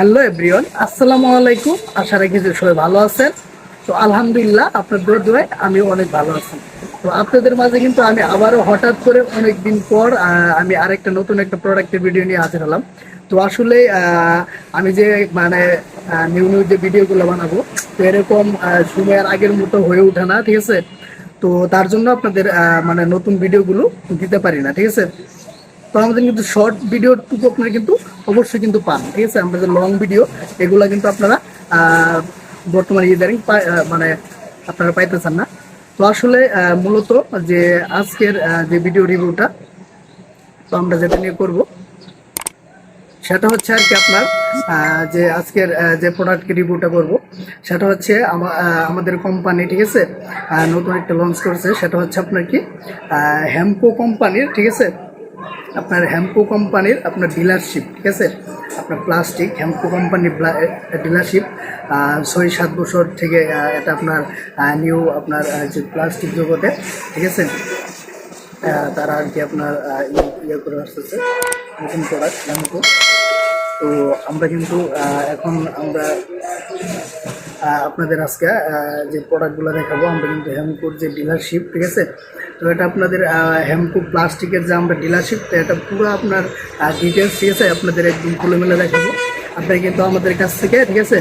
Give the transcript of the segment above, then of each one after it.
Hello everyone, আসসালামু আলাইকুম। আশা রাখি যে সবাই ভালো আছেন। তো আলহামদুলিল্লাহ, আপনার দোয়া দোয়ায় আমিও অনেক ভালো আছি। তো আপনাদের মাঝে কিন্তু আমি আবারও হঠাৎ করে অনেক দিন পর আমি আরেকটা নতুন একটা প্রোডাক্টের ভিডিও নিয়ে হাজির হলাম। তো আসলে আমি যে মানে নিউ নিউ যে ভিডিওগুলো বানাবো, তো এরকম সময়ের আগের মতো হয়ে ওঠে না, ঠিক আছে? তো তার জন্য আপনাদের মানে নতুন ভিডিওগুলো দিতে পারি না, ঠিক আছে? তো আমাদের কিন্তু শর্ট ভিডিওটুকু আপনারা কিন্তু অবশ্যই কিন্তু পান, ঠিক আছে? আমাদের লং ভিডিও এগুলো কিন্তু আপনারা বর্তমানে ইদারিং মানে আপনারা পাইতেছেন না। তো আসলে মূলত যে আজকের যে ভিডিও রিভিউটা তো আমরা যেটা নিয়ে করব, সেটা হচ্ছে আর কি আপনার যে আজকের যে প্রোডাক্ট রিভিউটা করব, সেটা হচ্ছে আমাদের কোম্পানি ঠিক আছে? নতুন একটা লঞ্চ করছে, সেটা হচ্ছে আপনার কি হ্যাম্পো কোম্পানির ঠিক আছে? আপনার হ্যাম্পো কোম্পানির আপনার ডিলারশিপ ঠিক আছে? আপনার প্লাস্টিক হ্যাম্পো কোম্পানির ডিলারশিপ ছয়, সাত বছর থেকে এটা আপনার নিউ আপনার যে প্লাস্টিক জগতে, ঠিক আছে? তারা আর কি আপনার ইয়ে করে আসতেছে, নতুন প্রোডাক্ট হ্যাম্পো। তো আমরা কিন্তু এখন আমরা আপনাদের আজকে যে প্রোডাক্টগুলো দেখাবো, আমরা কিন্তু হ্যামকুর যে ডিলারশিপ ঠিক আছে? তো এটা আপনাদের হ্যামকু প্লাস্টিকের যে আমরা ডিলারশিপ তো এটা পুরো আপনার ডিটেলস ঠিক আছে? আপনাদের একদম খুলে মেলে দেখাবো। আপনারা কিন্তু আমাদের কাছ থেকে, ঠিক আছে?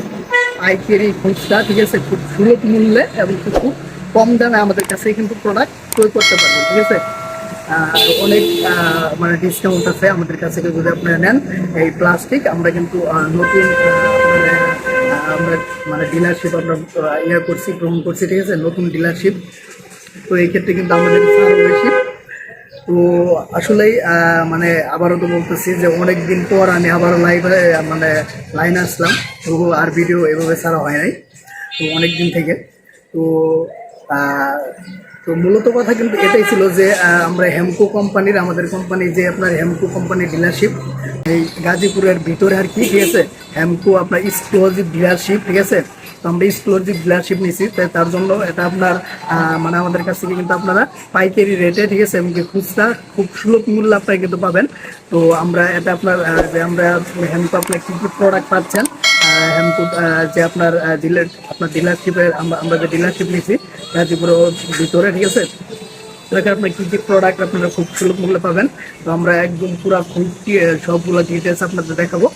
পাইকারি খুচরা, ঠিক আছে? খুব সুলভ মূল্যে এবং খুব কম দামে আমাদের কাছে কিন্তু প্রোডাক্ট ক্রয় করতে পারবেন, ঠিক আছে? অনেক মানে ডিসকাউন্ট আছে আমাদের কাছে কেউ যদি আপনারা নেন এই প্লাস্টিক আমরা কিন্তু নতুন আমরা মানে ডিলারশিপ আমরা ইয়ে করছি গ্রহণ করছি, ঠিক আছে? নতুন ডিলারশিপ তো এই ক্ষেত্রে কিন্তু আমাদের বেশি। তো আসলেই মানে আবারও তো বলতেছি যে অনেক দিন পর আমি আবারও লাইভে মানে লাইন আসলাম। তো আর ভিডিও এভাবে ছাড়া হয় নাই। তো অনেক দিন থেকে। তো তো মূলত কথা কিন্তু এটাই ছিল যে আমরা হেমকো কোম্পানির, আমাদের কোম্পানি যে আপনার হেমকো কোম্পানির ডিলারশিপ এই গাজীপুরের ভিতরে আর কি, ঠিক আছে? হেমকো আপনার এক্সক্লুসিভ ডিলারশিপ ঠিক আছে? তো আমরা এক্সক্লুসিভ ডিলারশিপ নিয়েছি তাই তার জন্য এটা আপনার মানে আমাদের কাছ থেকে কিন্তু আপনারা পাইকারি রেটে ঠিক আছে? এমনকি খুচরা খুব সুলভ মূল্য আপনারা কিন্তু পাবেন। তো আমরা এটা আপনার যে আমরা হেমকো আপনার কী কী প্রোডাক্ট পাচ্ছেন হেমকো যে আপনার ডিলার আপনার ডিলারশিপের আমরা যে ডিলারশিপ নিয়েছি গাজীপুরের ভিতরে ঠিক আছে? এখানে আপনার কী কী প্রোডাক্ট আপনারা খুব সুলভ মূল্যে পাবেন। তো আমরা একদম পুরো খুব সবগুলো ডিটেলস আপনাদের দেখাবো।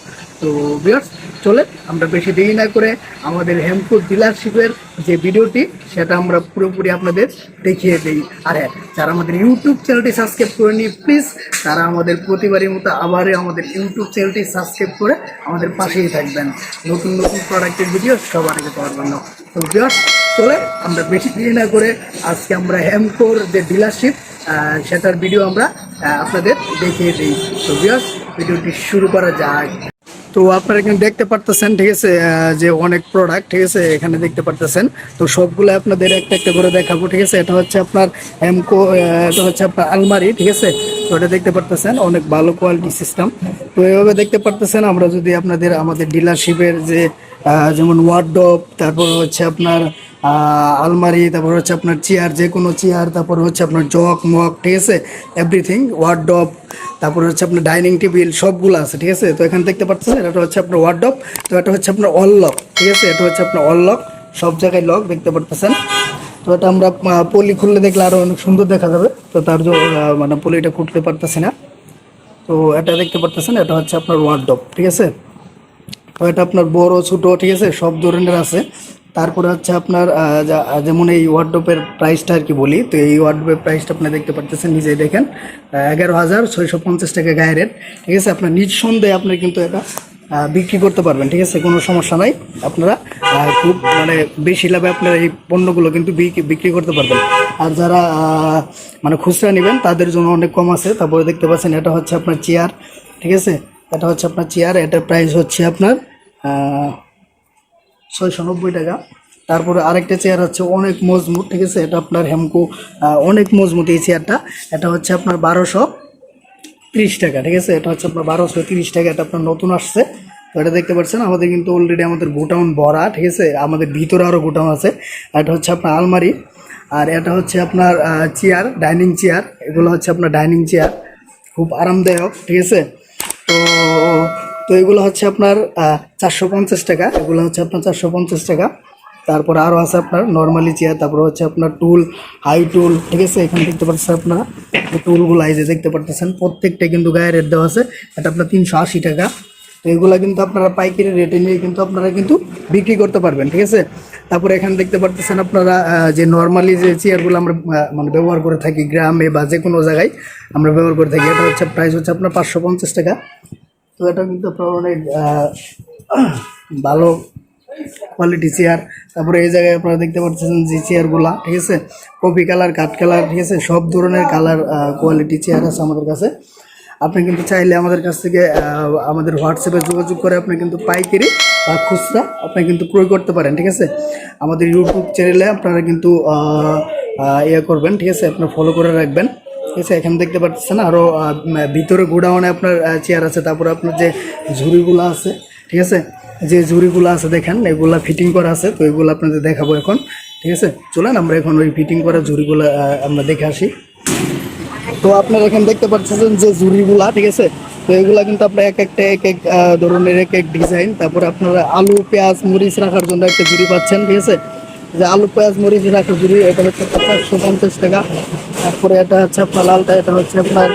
তো বিয়ার্স চলে আমরা বেশি দেরি না করে আমাদের হেমকো ডিলারশিপের যে ভিডিওটি, সেটা আমরা পুরোপুরি আপনাদের দেখিয়ে দিই। আর হ্যাঁ যারা আমাদের ইউটিউব চ্যানেলটি সাবস্ক্রাইব করে নিই প্লিজ তারা আমাদের প্রতিবারের মতো আবারও আমাদের ইউটিউব চ্যানেলটি সাবস্ক্রাইব করে আমাদের পাশেই থাকবেন। নতুন নতুন প্রোডাক্টের ভিডিও সবার আগে পাওয়ার জন্য। তো বিয়ার্স চলে, আমরা বেশি দেরি না করে আজকে আমরা হেমকোর যে ডিলারশিপ সেটার ভিডিও আমরা আপনাদের দেখিয়ে দিই। তো বিয়ার্স ভিডিওটি শুরু করা যাক। তো আপনারা এখানে দেখতে পারতেছেন, ঠিক আছে যে অনেক প্রোডাক্ট ঠিক আছে, এখানে দেখতে পারতেছেন। তো সবগুলো আপনাদের একটা একটা করে দেখাবো, ঠিক আছে। এটা হচ্ছে আপনার এমকো এটা হচ্ছে আপনার আলমারি, ঠিক আছে। তো এটা দেখতে পারতেছেন, অনেক ভালো কোয়ালিটি সিস্টেম তো এইভাবে দেখতে পারতেছেন, আমরা যদি আপনাদের আমাদের ডিলারশিপের যে যেমন ওয়ার্ডব তারপর হচ্ছে আপনার আলমারি, তারপর হচ্ছে আপনার চেয়ার যে কোনো চেয়ার তারপর হচ্ছে আপনার জগ, মগ, ঠিক আছে? এভরিথিং ওয়ার্ডব তারপর হচ্ছে আপনার ডাইনিং টেবিল সবগুলো আছে, ঠিক আছে? তো এখানে দেখতে পাচ্ছেন, এটা হচ্ছে আপনার ওয়ার্ডব তো এটা হচ্ছে আপনার অল লক ঠিক আছে? এটা হচ্ছে আপনার অল লক সব জায়গায় লক দেখতে পারতেছেন? তো এটা আমরা পলি খুললে দেখলে আরও অনেক সুন্দর দেখা যাবে, তো তার মানে পলিটা খুলতে পারতেছি না। তো এটা দেখতে পারতেছেন, এটা হচ্ছে আপনার ওয়ার্ডব ঠিক আছে? এটা আপনার বড়, ছোট, ঠিক আছে? সব ধরনের আছে। তারপরে হচ্ছে আপনার যেমন এই ওয়ার্ডরোপের প্রাইসটা আর কি বলি, তো এই ওয়ার্ডরোপের প্রাইসটা আপনি দেখতে পাচ্ছেন নিজেই দেখেন এগারো হাজার ছয়শো পঞ্চাশ টাকা গায়ে রেট ঠিক আছে? আপনার নিঃসন্দেহে আপনি কিন্তু এটা বিক্রি করতে পারবেন, ঠিক আছে? কোনো সমস্যা নাই। আপনারা খুব মানে বেশি লাভে আপনারা এই পণ্যগুলো কিন্তু বিক্রি করতে পারবেন। আর যারা মানে খুচরা নেবেন, তাদের জন্য অনেক কম আছে। তারপরে দেখতে পাচ্ছেন, এটা হচ্ছে আপনার চেয়ার ঠিক আছে? এটা হচ্ছে আপনার চেয়ার, এটার প্রাইস হচ্ছে আপনার ছয়শো নব্বই টাকা। তারপরে আরেকটা চেয়ার হচ্ছে অনেক মজবুত, ঠিক আছে? এটা আপনার হেমকো অনেক মজবুত এই চেয়ারটা। এটা হচ্ছে আপনার বারোশো তিরিশ টাকা, ঠিক আছে? এটা হচ্ছে আপনার বারোশো তিরিশ টাকা, এটা আপনার নতুন আসছে। তো এটা দেখতে পাচ্ছেন, আমাদের কিন্তু অলরেডি আমাদের গোটাউন ভরা, ঠিক আছে? আমাদের ভিতরে আরও গোটাউন আছে। এটা হচ্ছে আপনার আলমারি। আর এটা হচ্ছে আপনার চেয়ার, ডাইনিং চেয়ার। এগুলো হচ্ছে আপনার ডাইনিং চেয়ার। খুব আরামদায়ক, ঠিক আছে? তো তো এগুলো হচ্ছে আপনার চারশো পঞ্চাশ টাকা। এগুলো হচ্ছে আপনার চারশো পঞ্চাশ টাকা। তারপরে আরও আছে আপনার নর্মালি চেয়ার তারপর হচ্ছে আপনার টুল হাই টুল ঠিক আছে? এখানে দেখতে পাচ্ছেন আপনারা টুলগুলো এই যে দেখতে পাচ্ছেন, প্রত্যেকটা কিন্তু গায়ে রেট দেওয়া আছে। এটা আপনার তিনশো আশি টাকা। তো এগুলা কিন্তু আপনারা পাইকারি রেটে নিয়ে কিন্তু আপনারা কিন্তু বিক্রি করতে পারবেন, ঠিক আছে? তারপরে এখানে দেখতে পারতেছেন আপনারা যে নর্মালি যে চেয়ারগুলো আমরা মানে ব্যবহার করে থাকি গ্রামে বা যে কোনো জায়গায় আমরা ব্যবহার করে থাকি, এটা হচ্ছে প্রাইস হচ্ছে আপনার পাঁচশো পঞ্চাশ টাকা। তো এটা কিন্তু আপনার অনেক ভালো কোয়ালিটি চেয়ার তারপরে এই জায়গায় আপনারা দেখতে পাচ্ছেন যে চেয়ারগুলা ঠিক আছে? কপি কালার, কাঠ কালার, ঠিক আছে? সব ধরনের কালার কোয়ালিটি চেয়ার আছে আমাদের কাছে। আপনি কিন্তু চাইলে আমাদের কাছ থেকে আমাদের হোয়াটসঅ্যাপে যোগাযোগ করে আপনি কিন্তু পাইকারি বা খুচরা আপনি কিন্তু ক্রয় করতে পারেন, ঠিক আছে? আমাদের ইউটিউব চ্যানেলে আপনারা কিন্তু ইয়ে করবেন, ঠিক আছে? আপনার ফলো করে রাখবেন, ঠিক আছে? এখানে দেখতে পাচ্ছেন আরও ভিতরে গোডাউনে আপনার চেয়ার আছে, তারপরে আপনার যে ঝুড়িগুলো আছে, ঠিক আছে? যে ঝুড়িগুলো আছে, দেখেন, এগুলা ফিটিং করা আছে, তো এগুলো আপনাদের দেখাবো এখন, ঠিক আছে? চলেন, আমরা এখন ওই ফিটিং করা ঝুড়িগুলো আমরা দেখে আসি। তো আপনারা এখানে দেখতে পাচ্ছেন যে ঝুড়িগুলা, ঠিক আছে? তো এগুলা কিন্তু আপনার এক একটা এক এক ধরনের এক এক ডিজাইন তারপরে আপনারা আলু, পেঁয়াজ, মরিচ রাখার জন্য একটা ঝুড়ি পাচ্ছেন, ঠিক আছে? যে আলু, পেঁয়াজ, মরিচ রাখার ঝুড়ি, এটা হচ্ছে চারশো পঞ্চাশ টাকা। তারপরে এটা হচ্ছে আপনার লালটা, এটা হচ্ছে আপনার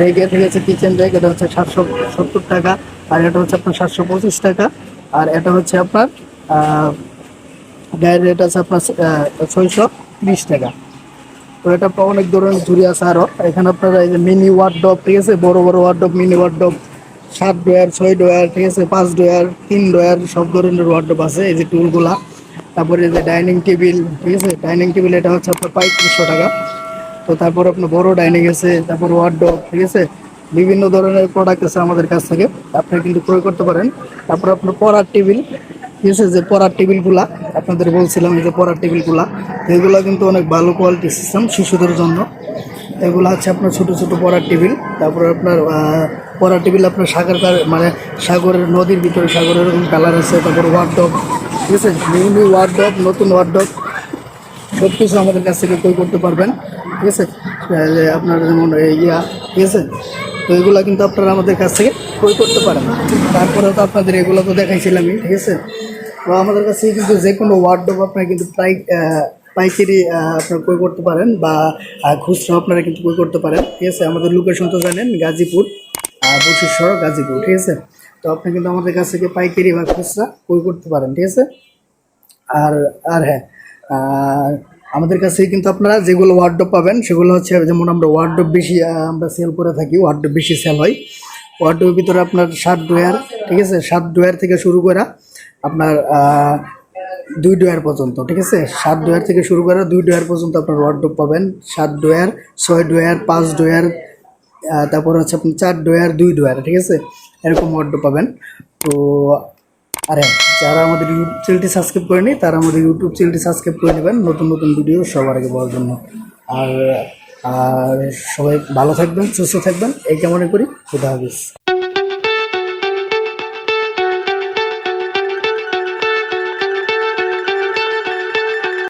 রেগে ঠিক আছে? কিচেন রেগ এটা হচ্ছে সাতশো সত্তর টাকা। আর এটা হচ্ছে আপনার সাতশো পঁচিশ টাকা। আর এটা হচ্ছে আপনার গায়ের রেট আছে আপনার ছয়শো তিরিশ টাকা। এটা আপনার অনেক ধরনের ঝুড়ি আছে আরও। এখানে আপনারা এই যে মিনি ওয়ার্ডব ঠিক আছে? বড় বড় ওয়ার্ডব মিনি ওয়ার্ড ওয়ার্ডব সাত ডয়ার ছয় ডয়ার ঠিক আছে? পাঁচ ডয়ার তিন ডয়ার সব ধরনের ওয়ার্ড ওয়ার্ডব আছে এই যে টুলগুলা। তারপরে যে ডাইনিং টেবিল ঠিক আছে? ডাইনিং টেবিল এটা হচ্ছে আপনার পঁয়ত্রিশশো টাকা। তো তারপর আপনার বড় ডাইনিং আছে, তারপর ওয়ার্ড ওয়ার্ডব ঠিক আছে? বিভিন্ন ধরনের প্রোডাক্ট আছে আমাদের কাছ থেকে। আপনি কিন্তু ক্রয় করতে পারেন। তারপর আপনার পড়ার টেবিল ঠিক আছে যে পড়ার টেবিলগুলা, আপনাদের বলছিলাম যে পড়ার টেবিলগুলা, এগুলো কিন্তু অনেক ভালো কোয়ালিটি সিস্টেম শিশুদের জন্য। এগুলো হচ্ছে আপনার ছোট ছোট পড়ার টেবিল, তারপরে আপনার পড়ার টেবিল আপনার সাগর মানে সাগরের নদীর ভিতরে সাগরের এরকম কালার আছে, তারপর ওয়ার্ডব ঠিক আছে? নিউ নিউ ওয়ার্ডব নতুন ওয়ার্ডব সব কিছু আমাদের কাছ থেকে ক্রয় করতে পারবেন, ঠিক আছে? আপনার যেমন ইয়া, ঠিক আছে? তো এগুলো কিন্তু আপনারা আমাদের কাছ থেকে ক্রয় করতে পারেন। তারপরে তো আপনাদের এগুলো তো দেখাইছিলামই, ঠিক আছে? তো আমাদের কাছে কিন্তু যে কোনো ওয়ার্ডব আপনারা কিন্তু প্রায় পাইকারি আপনারা ক্রয় করতে পারেন বা খুচরা আপনারা কিন্তু ক্রয় করতে পারেন, ঠিক আছে? আমাদের লোকেশন তো জানেন, গাজীপুর সড়ক গাজীপুর, ঠিক আছে? তো আপনি কিন্তু আমাদের কাছ থেকে পাইকারি বা খুচরা ক্রয় করতে পারেন, ঠিক আছে? আর আর হ্যাঁ আমাদের কাছে কিন্তু আপনারা যেগুলো ওয়ার্ডব পাবেন, সেগুলো হচ্ছে যেমন আমরা ওয়ার্ডব বেশি আমরা সেল করে থাকি ওয়ার্ডব বেশি সেল হয়। ওয়ার্ডবের ভিতরে আপনার শার্ট ডোয়ার ঠিক আছে? শার্ট ডোয়ার থেকে শুরু করা আপনার দুই ডোয়ার পর্যন্ত, ঠিক আছে? সাত ডোয়ার থেকে শুরু করে দুই ডোয়ার পর্যন্ত আপনার ওয়ার্ডব পাবেন। সাত ডোয়ার ছয় ডোয়ার পাঁচ ডোয়ার তারপর হচ্ছে আপনি চার ডোয়ার দুই ডোয়ার ঠিক আছে? এরকম ওয়ার্ডব পাবেন। তো, আর হ্যাঁ যারা আমাদের ইউটিউব চ্যানেলটি সাবস্ক্রাইব করেনি, তারা আমাদের ইউটিউব চ্যানেলটি সাবস্ক্রাইব করে নেবেন নতুন নতুন ভিডিও সবার আগে পাওয়ার জন্য। আর আর সবাই ভালো থাকবেন, সুস্থ থাকবেন, এই কেমন করি, খুদা হাফিজ।